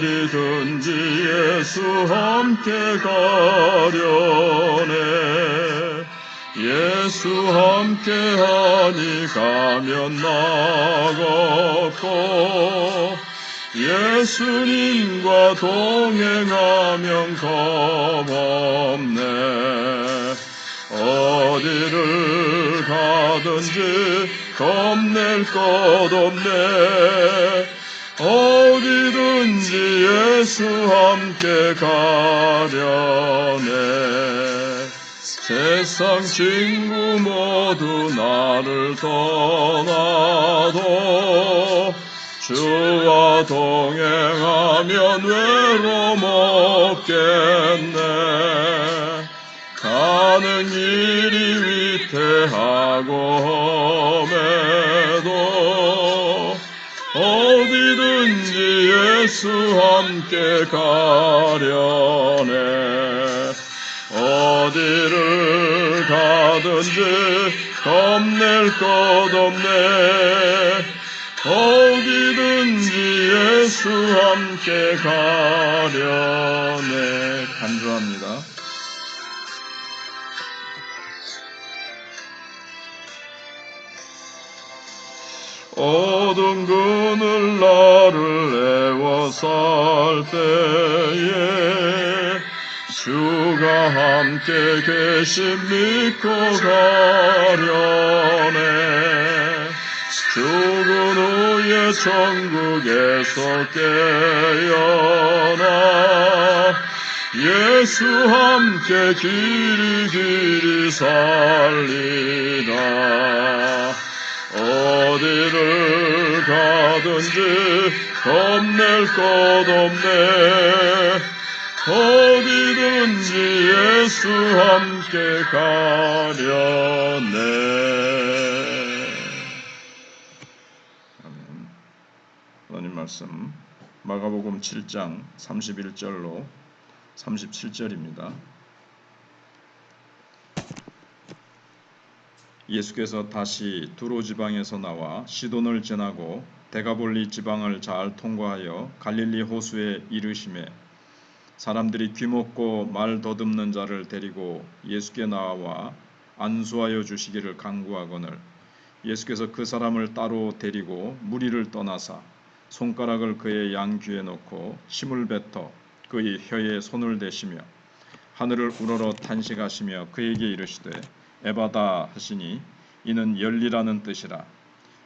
어디든지 예수 함께 가려네. 예수 함께 하니 가면 나갑고 예수님과 동행하면 겁없네. 어디를 가든지 겁낼 것 없네 어디든지 예수 함께 가려네. 세상 친구 모두 나를 떠나도 주와 동행하면 외로움 없겠네. 가는 길이 위태하고 예수 함께 가려네. 어디를 가든지 겁낼 것 없네. 어디든지 예수 함께 가려네. 간주합니다. 어두운 그늘 나를 애워살 때에 주가 함께 계심 믿고 가려네. 죽은 후에 천국에서 깨어나 예수 함께 길이 길이 살리라 어디를 가든지 겁낼 것 없네 어디든지 예수 함께 가려네 아멘. 하나님 말씀 마가복음 7장 31절로 37절입니다. 예수께서 다시 두로 지방에서 나와 시돈을 지나고 데가볼리 지방을 잘 통과하여 갈릴리 호수에 이르심에 사람들이 귀먹고 말 더듬는 자를 데리고 예수께 나와 안수하여 주시기를 간구하거늘. 예수께서 그 사람을 따로 데리고 무리를 떠나사 손가락을 그의 양 귀에 놓고 힘을 뱉어 그의 혀에 손을 대시며 하늘을 우러러 탄식하시며 그에게 이르시되 에바다 하시니 이는 열리라는 뜻이라.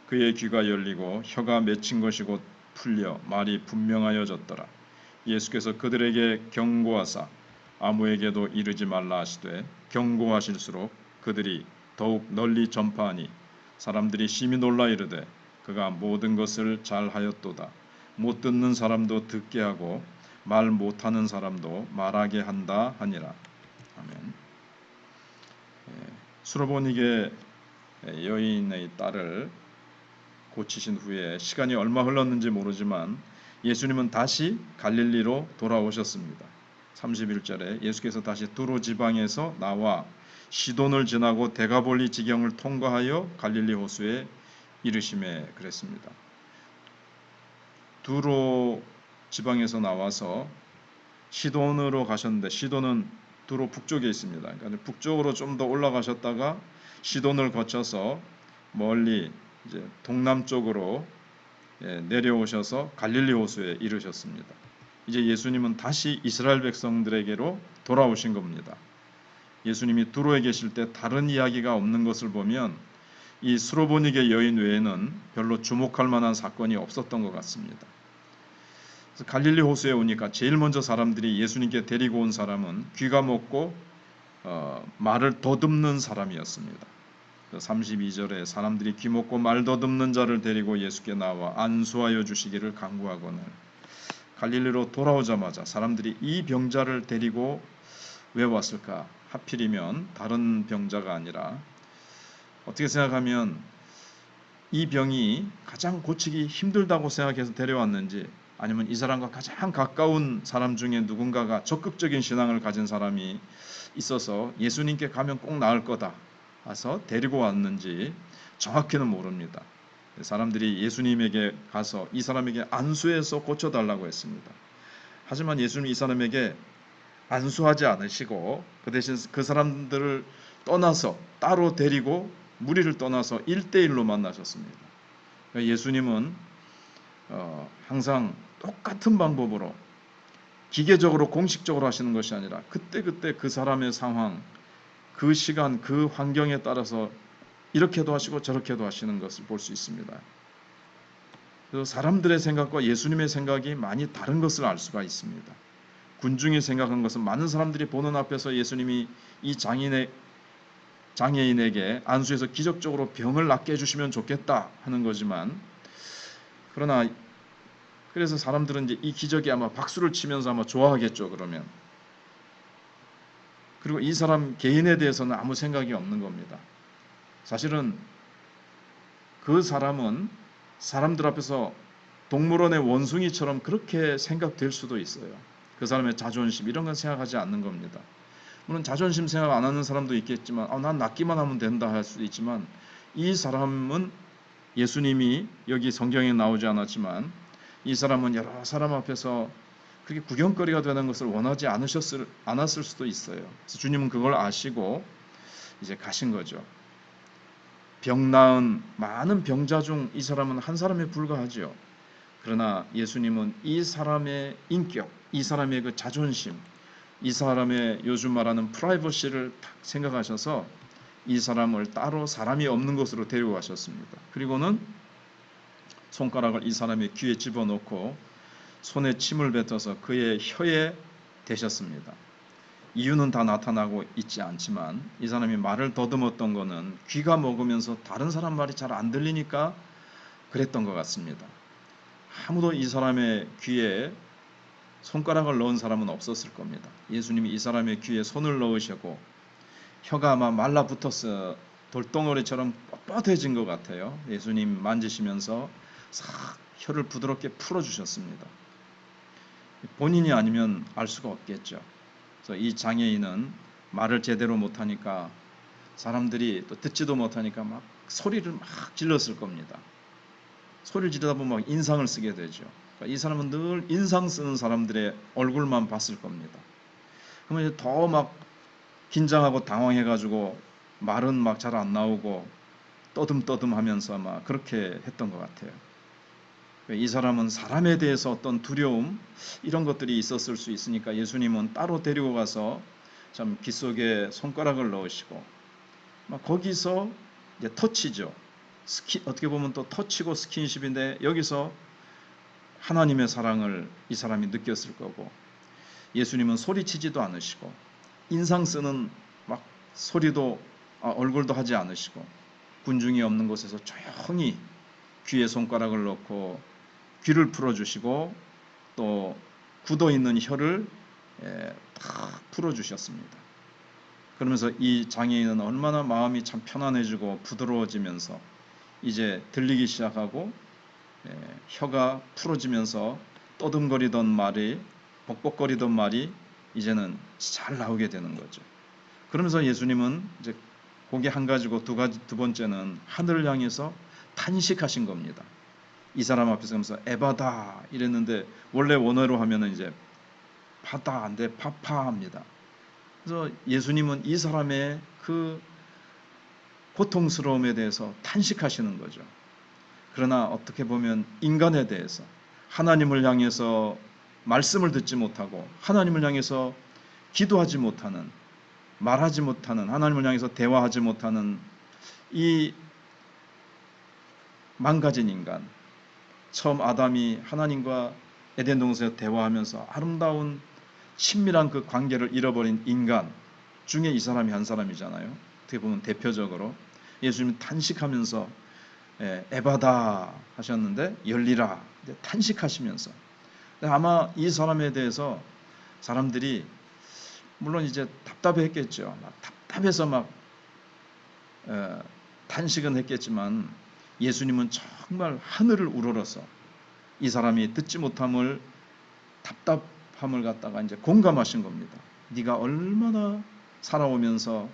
그의 귀가 열리고 혀가 맺힌 것이 곧 풀려 말이 분명하여졌더라. 예수께서 그들에게 경고하사 아무에게도 이르지 말라 하시되 경고하실수록 그들이 더욱 널리 전파하니 사람들이 심히 놀라 이르되 그가 모든 것을 잘하였도다. 못 듣는 사람도 듣게 하고 말 못하는 사람도 말하게 한다 하니라. 아멘. 수로보닉의 여인의 딸을 고치신 후에 시간이 얼마 흘렀는지 모르지만 예수님은 다시 갈릴리로 돌아오셨습니다. 31절에 예수께서 다시 두로 지방에서 나와 시돈을 지나고 데가볼리 지경을 통과하여 갈릴리 호수에 이르심에 그랬습니다. 두로 지방에서 나와서 시돈으로 가셨는데 시돈은 두로 북쪽에 있습니다. 그러니까 북쪽으로 좀 더 올라가셨다가 시돈을 거쳐서 멀리 이제 동남쪽으로 예, 내려오셔서 갈릴리 호수에 이르셨습니다. 이제 예수님은 다시 이스라엘 백성들에게로 돌아오신 겁니다. 예수님이 두로에 계실 때 다른 이야기가 없는 것을 보면 이 수로보닉의 여인 외에는 별로 주목할 만한 사건이 없었던 것 같습니다. 갈릴리 호수에 오니까 제일 먼저 사람들이 예수님께 데리고 온 사람은 귀가 먹고 어, 말을 더듬는 사람이었습니다. 32절에 사람들이 귀 먹고 말 더듬는 자를 데리고 예수께 나와 안수하여 주시기를 간구하거늘 갈릴리로 돌아오자마자 사람들이 이 병자를 데리고 왜 왔을까? 하필이면 다른 병자가 아니라 어떻게 생각하면 이 병이 가장 고치기 힘들다고 생각해서 데려왔는지 아니면 이 사람과 가장 가까운 사람 중에 누군가가 적극적인 신앙을 가진 사람이 있어서 예수님께 가면 꼭 나을 거다 와서 데리고 왔는지 정확히는 모릅니다. 사람들이 예수님에게 가서 이 사람에게 안수해서 고쳐달라고 했습니다. 하지만 예수님 이 사람에게 안수하지 않으시고 그 대신 그 사람들을 떠나서 따로 데리고 무리를 떠나서 일대일로 만나셨습니다. 예수님은 어, 항상 똑같은 방법으로 기계적으로 공식적으로 하시는 것이 아니라 그때 그때 그 사람의 상황, 그 시간, 그 환경에 따라서 이렇게도 하시고 저렇게도 하시는 것을 볼 수 있습니다. 그래서 사람들의 생각과 예수님의 생각이 많이 다른 것을 알 수가 있습니다. 군중이 생각한 것은 많은 사람들이 보는 앞에서 예수님이 이 장인의 장애인에게 안수해서 기적적으로 병을 낫게 해주시면 좋겠다 하는 거지만 그러나 그래서 사람들은 이제 이 기적에 아마 박수를 치면서 아마 좋아하겠죠 그러면 그리고 이 사람 개인에 대해서는 아무 생각이 없는 겁니다. 사실은 그 사람은 사람들 앞에서 동물원의 원숭이처럼 그렇게 생각될 수도 있어요. 그 사람의 자존심 이런 건 생각하지 않는 겁니다. 물론 자존심 생각 안 하는 사람도 있겠지만 아, 난 낫기만 하면 된다 할 수도 있지만 이 사람은 예수님이 여기 성경에 나오지 않았지만 이 사람은 여러 사람 앞에서 그렇게 구경거리가 되는 것을 원하지 않으셨을 않았을 수도 있어요. 그래서 주님은 그걸 아시고 이제 가신 거죠. 병 나은 많은 병자 중 이 사람은 한 사람에 불과하지요. 그러나 예수님은 이 사람의 인격, 이 사람의 그 자존심, 이 사람의 요즘 말하는 프라이버시를 딱 생각하셔서 이 사람을 따로 사람이 없는 곳으로 데리고 가셨습니다. 그리고는 손가락을 이 사람의 귀에 집어넣고 손에 침을 뱉어서 그의 혀에 대셨습니다. 이유는 다 나타나고 있지 않지만 이 사람이 말을 더듬었던 거는 귀가 먹으면서 다른 사람 말이 잘 안 들리니까 그랬던 것 같습니다. 아무도 이 사람의 귀에 손가락을 넣은 사람은 없었을 겁니다. 예수님이 이 사람의 귀에 손을 넣으셨고 혀가 아마 말라붙어서 돌덩어리처럼 뻣뻣해진 것 같아요. 예수님 만지시면서 싹 혀를 부드럽게 풀어주셨습니다. 본인이 아니면 알 수가 없겠죠. 그래서 이 장애인은 말을 제대로 못하니까 사람들이 또 듣지도 못하니까 막 소리를 막 질렀을 겁니다. 소리를 지르다 보면 막 인상을 쓰게 되죠. 그러니까 이 사람은 늘 인상 쓰는 사람들의 얼굴만 봤을 겁니다. 그러면 이제 더 막 긴장하고 당황해가지고 말은 막 잘 안 나오고 떠듬떠듬 하면서 막 그렇게 했던 것 같아요. 이 사람은 사람에 대해서 어떤 두려움 이런 것들이 있었을 수 있으니까 예수님은 따로 데리고 가서 참귀 속에 손가락을 넣으시고 막 거기서 이제 터치죠. 스키 어떻게 보면 또 터치고 스킨십인데 여기서 하나님의 사랑을 이 사람이 느꼈을 거고 예수님은 소리치지도 않으시고 인상 쓰는 막 소리도 아, 얼굴도 하지 않으시고 군중이 없는 곳에서 조용히 귀에 손가락을 넣고 귀를 풀어주시고 또 굳어 있는 혀를 예, 다 풀어주셨습니다. 그러면서 이 장애인은 얼마나 마음이 참 편안해지고 부드러워지면서 이제 들리기 시작하고 예, 혀가 풀어지면서 떠듬거리던 말이 벅벅거리던 말이 이제는 잘 나오게 되는 거죠. 그러면서 예수님은 이제 고개 한 가지고 두 가지 두 번째는 하늘을 향해서 탄식하신 겁니다. 이 사람 앞에서 하면서 에바다 이랬는데 원래 원어로 하면은 이제 파다 안돼 파파합니다. 그래서 예수님은 이 사람의 그 고통스러움에 대해서 탄식하시는 거죠. 그러나 어떻게 보면 인간에 대해서 하나님을 향해서 말씀을 듣지 못하고 하나님을 향해서 기도하지 못하는 말하지 못하는 하나님을 향해서 대화하지 못하는 이 망가진 인간 처음 아담이 하나님과 에덴 동산에서 대화하면서 아름다운 친밀한 그 관계를 잃어버린 인간 중에 이 사람이 한 사람이잖아요. 어떻게 보면 대표적으로 예수님이 탄식하면서 예, 에바다 하셨는데 열리라 탄식하시면서 아마 이 사람에 대해서 사람들이 물론 이제 답답했겠죠. 막 답답해서 막 에, 탄식은 했겠지만 예수님은 정말 하늘을 우러러서 이 사람이 듣지 못함을 답답함을 갖다가 이제 공감하신 겁니다. 네가 얼마나 살아오면서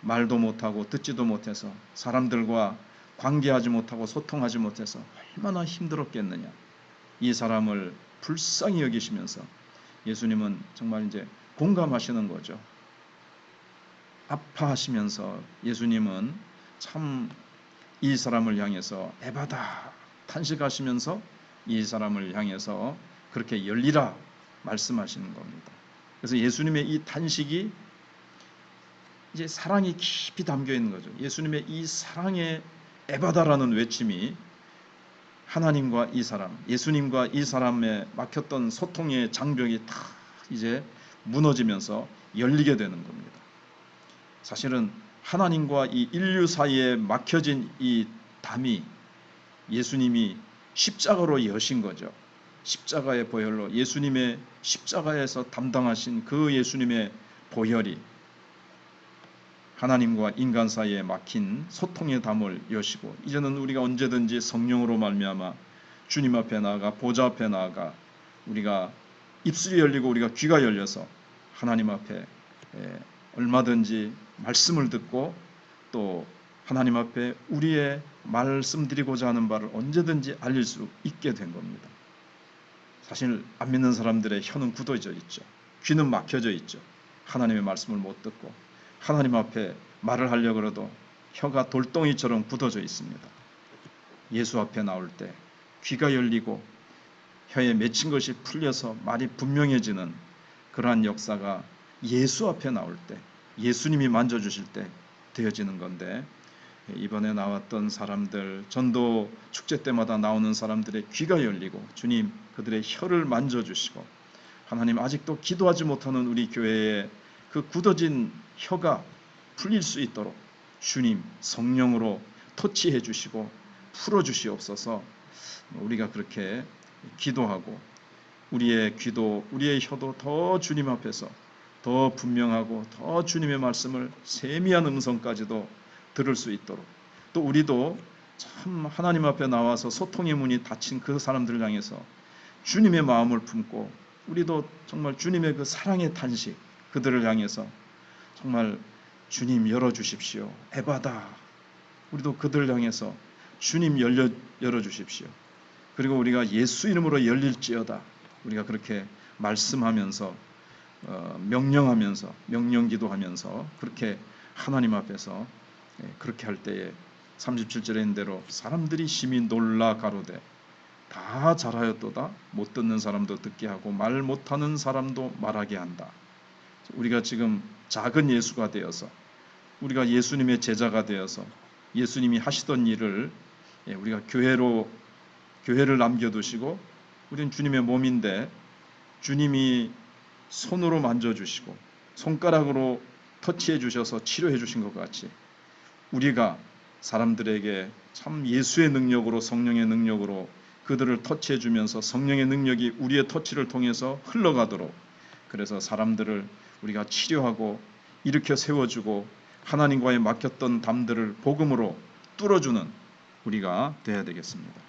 말도 못하고 듣지도 못해서 사람들과 관계하지 못하고 소통하지 못해서 얼마나 힘들었겠느냐. 이 사람을 불쌍히 여기시면서 예수님은 정말 이제 공감하시는 거죠. 아파하시면서 예수님은 참 이 사람을 향해서 에바다 탄식하시면서 이 사람을 향해서 그렇게 열리라 말씀하시는 겁니다. 그래서 예수님의 이 탄식이 이제 사랑이 깊이 담겨 있는 거죠. 예수님의 이 사랑의 에바다라는 외침이 하나님과 이 사람, 예수님과 이 사람의 막혔던 소통의 장벽이 다 이제 무너지면서 열리게 되는 겁니다. 사실은 하나님과 이 인류 사이에 막혀진 이 담이 예수님이 십자가로 여신 거죠. 십자가의 보혈로 예수님의 십자가에서 담당하신 그 예수님의 보혈이 하나님과 인간 사이에 막힌 소통의 담을 여시고 이제는 우리가 언제든지 성령으로 말미암아 주님 앞에 나아가 보좌 앞에 나아가 우리가 입술이 열리고 우리가 귀가 열려서 하나님 앞에 에, 얼마든지 말씀을 듣고 또 하나님 앞에 우리의 말씀드리고자 하는 바를 언제든지 알릴 수 있게 된 겁니다. 사실 안 믿는 사람들의 혀는 굳어져 있죠. 귀는 막혀져 있죠. 하나님의 말씀을 못 듣고 하나님 앞에 말을 하려고 해도 혀가 돌덩이처럼 굳어져 있습니다. 예수 앞에 나올 때 귀가 열리고 혀에 맺힌 것이 풀려서 말이 분명해지는 그러한 역사가 예수 앞에 나올 때 예수님이 만져주실 때 되어지는 건데 이번에 나왔던 사람들 전도 축제 때마다 나오는 사람들의 귀가 열리고 주님 그들의 혀를 만져주시고 하나님 아직도 기도하지 못하는 우리 교회의 그 굳어진 혀가 풀릴 수 있도록 주님 성령으로 터치해 주시고 풀어 주시옵소서. 우리가 그렇게 기도하고 우리의 귀도 우리의 혀도 더 주님 앞에서 더 분명하고 더 주님의 말씀을 세미한 음성까지도 들을 수 있도록 또 우리도 참 하나님 앞에 나와서 소통의 문이 닫힌 그 사람들을 향해서 주님의 마음을 품고 우리도 정말 주님의 그 사랑의 탄식 그들을 향해서 정말 주님 열어 주십시오. 에바다. 우리도 그들을 향해서 주님 열려 열어 주십시오. 그리고 우리가 예수 이름으로 열릴지어다. 우리가 그렇게 말씀하면서 어, 명령하면서 명령 기도하면서 그렇게 하나님 앞에서 예, 그렇게 할 때에 37절에 있는 대로 사람들이 심히 놀라 가로되 다 잘하였도다 못 듣는 사람도 듣게 하고 말 못하는 사람도 말하게 한다. 우리가 지금 작은 예수가 되어서 우리가 예수님의 제자가 되어서 예수님이 하시던 일을 예, 우리가 교회로 교회를 남겨두시고 우리는 주님의 몸인데 주님이 손으로 만져주시고 손가락으로 터치해 주셔서 치료해 주신 것 같이 우리가 사람들에게 참 예수의 능력으로 성령의 능력으로 그들을 터치해 주면서 성령의 능력이 우리의 터치를 통해서 흘러가도록 그래서 사람들을 우리가 치료하고 일으켜 세워주고 하나님과의 막혔던 담들을 복음으로 뚫어주는 우리가 되어야 되겠습니다.